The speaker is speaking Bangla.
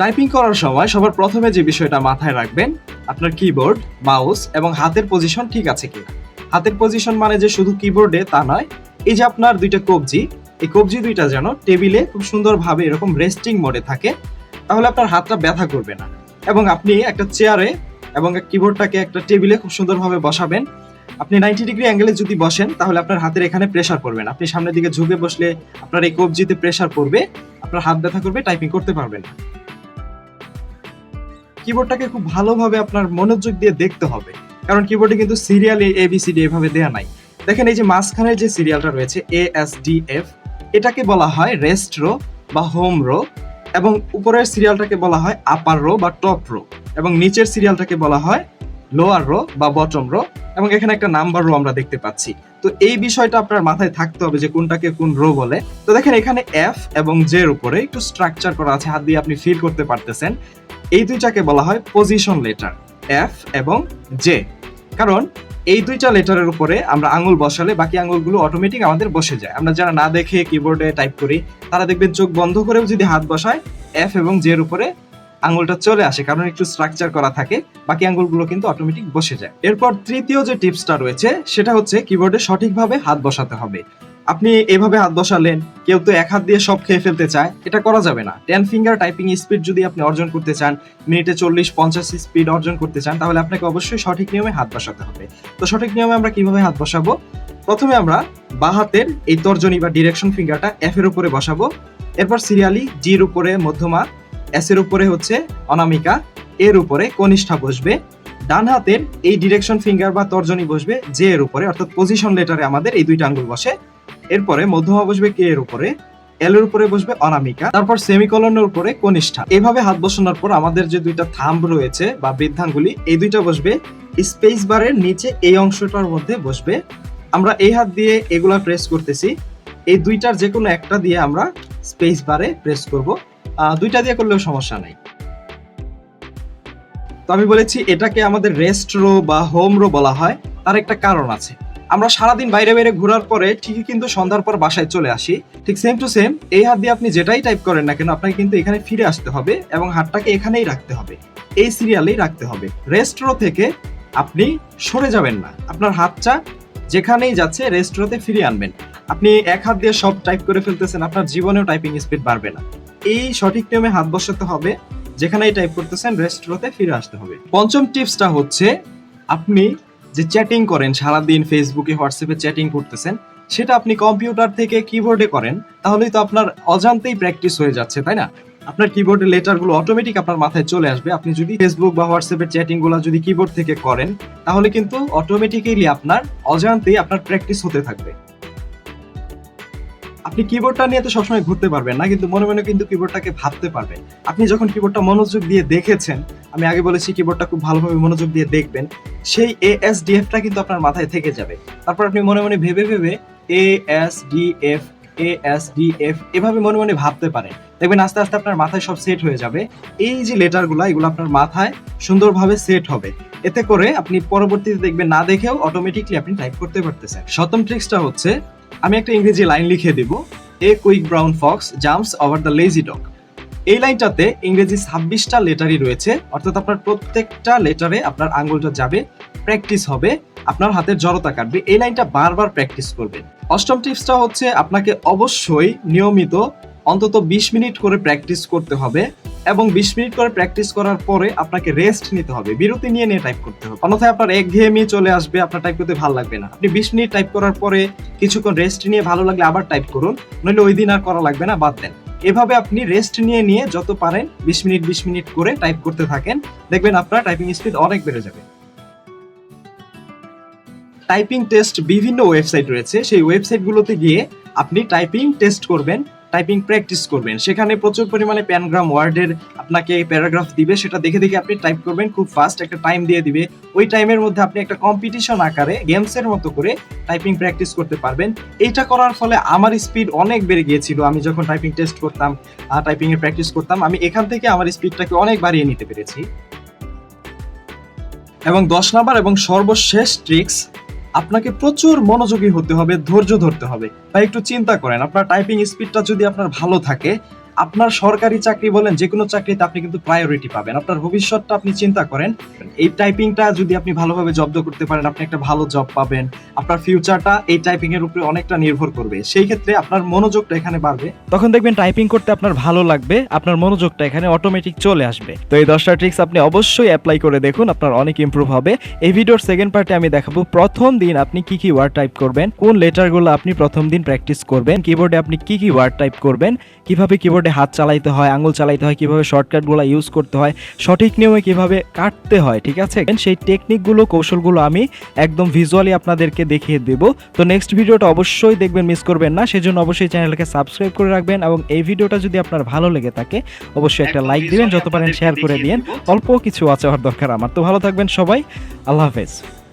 টাইপিং করার সময় সবার প্রথমে যে বিষয়টা মাথায় রাখবেন, আপনার কিবোর্ড মাউস এবং হাতের পজিশন ঠিক আছে কিনা। হাতের পজিশন মানে যে শুধু কিবোর্ডে তা নয়, এই যে আপনার দুইটা কবজি, এই কবজি দুইটা যেন টেবিলে খুব সুন্দরভাবে এরকম রেস্টিং মোডে থাকে, তাহলে আপনার হাতটা ব্যথা করবে না। এবং আপনি একটা চেয়ারে এবং কিবোর্ডটাকে একটা টেবিলে খুব সুন্দরভাবে বসাবেন। আপনি নাইনটি ডিগ্রি অ্যাঙ্গেলে যদি বসেন, তাহলে আপনার হাতের এখানে প্রেশার পড়বে না। আপনি সামনের দিকে ঝুঁকে বসলে আপনার এই কবজিতে প্রেশার পড়বে, আপনার হাত ব্যথা করবে টাইপিং করতে পারবেন না। কিবোর্ডটাকে খুব ভালোভাবে আপনার মনোযোগ দিয়ে দেখতে হবে। কারণ কিবোর্ডে কিন্তু serial A B C D এভাবে দেওয়া নাই। দেখেন এই যে মাঝখানের যে সিরিয়ালটা রয়েছে এ এস ডি এফ এটাকে বলা হয় রেস্ট রো বা হোম রো এবং উপরের সিরিয়ালটাকে বলা হয় আপার রো বা টপ রো এবং নিচের সিরিয়ালটাকে বলা হয় লোয়ার রো বা বটম রো এবং এখানে একটা নাম্বার রো আমরা দেখতে পাচ্ছি। তো এই বিষয়টা আপনার মাথায় থাকতে হবে যে কোনটাকে কোন রো বলে। তো দেখেন এখানে এফ এবং জের উপরে একটু স্ট্রাকচার করা আছে, হাত দিয়ে আপনি ফিল করতে পারতেছেন। এই দুইটাকে বলা হয় পজিশন লেটার এফ এবং জে কারণ এই দুইটা লেটারের উপরে আমরা আঙুল বসালে বাকি আঙুলগুলো অটোমেটিক আমাদের বসে যায়। আমরা যারা না দেখে কিবোর্ডে টাইপ করি, তারা দেখবেন চোখ বন্ধ করেও যদি হাত বসায় এফ এবং জের উপরে আঙুলটা চলে আসে। কারণ একটু স্ট্রাকচার করা থাকে, বাকি আঙুলগুলো কিন্তু অটোমেটিক বসে যায়। এরপর তৃতীয় যে টিপসটা রয়েছে, সেটা হচ্ছে কিবোর্ডে সঠিকভাবে হাত বসাতে হবে। আপনি এভাবে হাত বসালেন, কেউ তো এক হাত দিয়ে সব খেয়ে ফেলতে চায়, এটা করা যাবে না। টেন ফিঙ্গার টাইপিং স্পিড যদি আপনি অর্জন করতে চান, মিনিটে চল্লিশ, পঞ্চাশ স্পিড অর্জন করতে চান, তাহলে আপনাকে অবশ্যই সঠিক নিয়মে হাত বসাতে হবে। তো সঠিক নিয়মে আমরা কীভাবে হাত বসাবো? প্রথমে আমরা বা হাতের এই তর্জনী বা ডিরেকশন ফিঙ্গারটা এফ এর উপরে বসাবো। এরপর সিরিয়ালি জির উপরে মধ্যমা এস এর উপরে হচ্ছে অনামিকা এর উপরে কনিষ্ঠা বসবে। ডান হাতের এই ডিরেকশন ফিঙ্গার বা তর্জনী বসবে জে এর উপরে, অর্থাৎ পজিশন লেটারে আমাদের এই দুইটা আঙ্গুল বসে। এরপরে মধ্যমা বসবে কে এর উপরে? এল এর উপরে বসবে অনামিকা। তারপর সেমিকলনের উপরে কনিষ্ঠা। এভাবে হাত বসানোর পর আমাদের যে দুইটা থাম্ব রয়েছে বা বৃদ্ধাঙ্গুলি, এই দুইটা বসবে স্পেস বারের নিচে এই অংশটার মধ্যে বসবে। আমরা এই হাত দিয়ে এগুলা প্রেস করতেছি। এই দুইটার যে কোনো একটা দিয়ে আমরা স্পেস বারে প্রেস করব। দুইটা দিয়ে করলেও সমস্যা নাই। তো আমি বলেছি, এটাকে আমাদের রেস্ট রো বা হোম রো বলা হয়। তার একটা কারণ আছে। আমরা সারাদিন বাইরে বাইরে ঘোরার পরে ঠিকই কিন্তু সন্ধ্যার পর বাসায় চলে আসি। ঠিক সেম টু সেম এই হাত দিয়ে আপনি যেটাই টাইপ করেন না কেন, আপনাকে কিন্তু এখানে ফিরে আসতে হবে এবং হাতটাকে এখানেই রাখতে হবে। এই সিরিয়ালেই রাখতে হবে। রেস্ট রো থেকে আপনি সরে যাবেন না। আপনার হাতটা যেখানেই যাচ্ছে রেস্ট রোতে ফিরিয়ে আনবেন। আপনি এক হাত দিয়ে সব টাইপ করে ফেলতেছেন, আপনার জীবনেও টাইপিং স্পিড বাড়বে না। এই সঠিক নিয়মে হাত বসাতে হবে। যেখানেই টাইপ করতেছেন রেস্ট রোতে ফিরে আসতে হবে। পঞ্চম টিপসটা হচ্ছে আপনি যে চ্যাটিং করেন, সারাদিন ফেসবুকে হোয়াটসঅ্যাপে চ্যাটিং করতেছেন, সেটা আপনি কম্পিউটার থেকে কিবোর্ডে করেন, তাহলেই তো আপনার অজান্তেই প্র্যাকটিস হয়ে যাচ্ছে, তাই না? আপনার কিবোর্ডের লেটারগুলো অটোমেটিক আপনার মাথায় চলে আসবে। আপনি যদি ফেসবুক বা হোয়াটসঅ্যাপের চ্যাটিংগুলো যদি কিবোর্ড থেকে করেন, তাহলে কিন্তু অটোমেটিক্যালি আপনার অজান্তেই আপনার প্র্যাকটিস হতে থাকবে। আপনি কিবোর্ডটা নিয়ে তো সবসময় ঘুরতে পারবেন না, কিন্তু মনে মনে কিন্তু কিবোর্ডটাকে ভাবতে পারবেন। আপনি যখন কিবোর্ডটা মনোযোগ দিয়ে দেখেছেন, আমি আগে বলেছি কিবোর্ডটা খুব ভালোভাবে মনোযোগ দিয়ে দেখবেন, সেই এ এস ডি এফটা কিন্তু আপনার মাথায় থেকে যাবে। তারপর আপনি মনে মনে ভেবে ভেবে A S D F A S D F এভাবে মনে মনে ভাবতে পারেন। দেখবেন আস্তে আস্তে আপনার মাথায় সব সেট হয়ে যাবে। এই যে লেটারগুলো এগুলো আপনার মাথায় সুন্দরভাবে সেট হবে। এতে করে আপনি পরবর্তীতে দেখবেন না দেখেও অটোমেটিকলি আপনি টাইপ করতে পারতেছেন। সপ্তম ট্রিক্সটা হচ্ছে আমি একটা ইংরেজি লাইন লিখে দেব। A quick brown fox jumps over the lazy dog এই লাইনটাতে ইংরেজি ছাব্বিশটা লেটারই রয়েছে, অর্থাৎ আপনার প্রত্যেকটা লেটারে আপনার আঙ্গুলটা যাবে প্র্যাকটিস হবে, আপনার হাতের জড়তা কাটবে। এই লাইনটা বারবার প্র্যাকটিস করবেন। অষ্টম টিপসটা হচ্ছে আপনাকে অবশ্যই নিয়মিত অন্তত বিশ মিনিট করে প্র্যাকটিস করতে হবে। এবং বিশ মিনিট করে প্র্যাকটিস করার পরে আপনাকে রেস্ট নিতে হবে। বিরতি নিয়ে নিয়ে টাইপ করতে হবে। অন্যথায় আপনার একঘেয়েমি চলে আসবে, আপনার টাইপ করতে ভালো লাগবে না। আপনি বিশ মিনিট টাইপ করার পরে কিছুক্ষণ রেস্ট নিয়ে ভালো লাগলে আবার টাইপ করুন, নইলে ওই দিন আর করা লাগবে না, বাদ দেন। এভাবে আপনি রেস্ট নিয়ে নিয়ে যত পারেন বিশ মিনিট বিশ মিনিট করে টাইপ করতে থাকেন। দেখবেন আপনার টাইপিং স্পিড অনেক বেড়ে যাবে। টাইপিং টেস্ট বিভিন্ন ওয়েবসাইট রয়েছে। সেই ওয়েবসাইটগুলোতে গিয়ে আপনি টাইপিং টেস্ট করবেন। টাইপিং প্র্যাকটিস করবেন। সেখানে প্রচুর পরিমাণে প্যানগ্রাম ওয়ার্ডের আপনাকে প্যারাগ্রাফ দিবে, সেটা দেখে দেখে আপনি টাইপ করবেন, খুব ফাস্ট একটা টাইম দিয়ে দিবে। ওই টাইমের মধ্যে আপনি একটা কম্পিটিশন আকারে গেমসের মতো করে টাইপিং প্র্যাকটিস করতে পারবেন। এইটা করার ফলে আমার স্পিড অনেক বেড়ে গিয়েছিল। আমি যখন টাইপিং টেস্ট করতাম টাইপিং এর প্র্যাকটিস করতাম, আমি এখান থেকে আমার স্পিডটাকে অনেক বাড়িয়ে নিতে পেরেছি। এবং দশ নাম্বার এবং সর্বশেষ ট্রিক্স আপনাকে প্রচুর মনোযোগী হতে হবে, ধৈর্য ধরতে হবে। তাই একটু চিন্তা করেন, আপনার টাইপিং স্পিডটা যদি আপনার ভালো থাকে আপনার সরকারি চাকরি বলেন, যে কোনো চাকরিতে আপনি কিন্তু প্রায়োরিটি পাবেন। আপনার ভবিষ্যৎটা আপনি চিন্তা করেন, এই টাইপিংটা যদি আপনি ভালোভাবে জব্দ করতে পারেন, আপনি একটা ভালো জব পাবেন। আপনার ফিউচারটা এই টাইপিং এর উপরে অনেকটা নির্ভর করবে। সেই ক্ষেত্রে আপনার মনোযোগটা এখানে বাড়বে। তখন দেখবেন টাইপিং করতে আপনার ভালো লাগবে, আপনার মনোযোগটা এখানে অটোমেটিক চলে আসবে। তো এই দশটা ট্রিক্স আপনি অবশ্যই অ্যাপ্লাই করে দেখুন, আপনার অনেক ইমপ্রুভ হবে। এই ভিডিওর সেকেন্ড পার্টে আমি দেখাবো, প্রথম দিন আপনি কি কি ওয়ার্ড টাইপ করবেন, কোন লেটারগুলো আপনি প্রথম দিন প্র্যাকটিস করবেন কিবোর্ডে আপনি কি কি ওয়ার্ড টাইপ করবেন, কীভাবে কিবোর্ডে হাত চালাইতে হয় আঙুল চালাইতে হয় কীভাবে শর্টকাটগুলো ইউজ করতে হয় সঠিক নিয়মে কীভাবে কাটতে হয় ঠিক আছে? সেই টেকনিকগুলো কৌশলগুলো আমি একদম ভিজুয়ালি আপনাদেরকে দেখিয়ে দেব। তো নেক্সট ভিডিওটা অবশ্যই দেখবেন মিস করবেন না। সেজন্য অবশ্যই চ্যানেলকে সাবস্ক্রাইব করে রাখবেন এবং এই ভিডিওটা যদি আপনার ভালো লেগে থাকে অবশ্যই একটা লাইক দিবেন যত পারেন শেয়ার করে দিন অল্প কিছু আছে হওয়ার দরকার আমার। তো ভালো থাকবেন সবাই। আল্লাহ হাফেজ।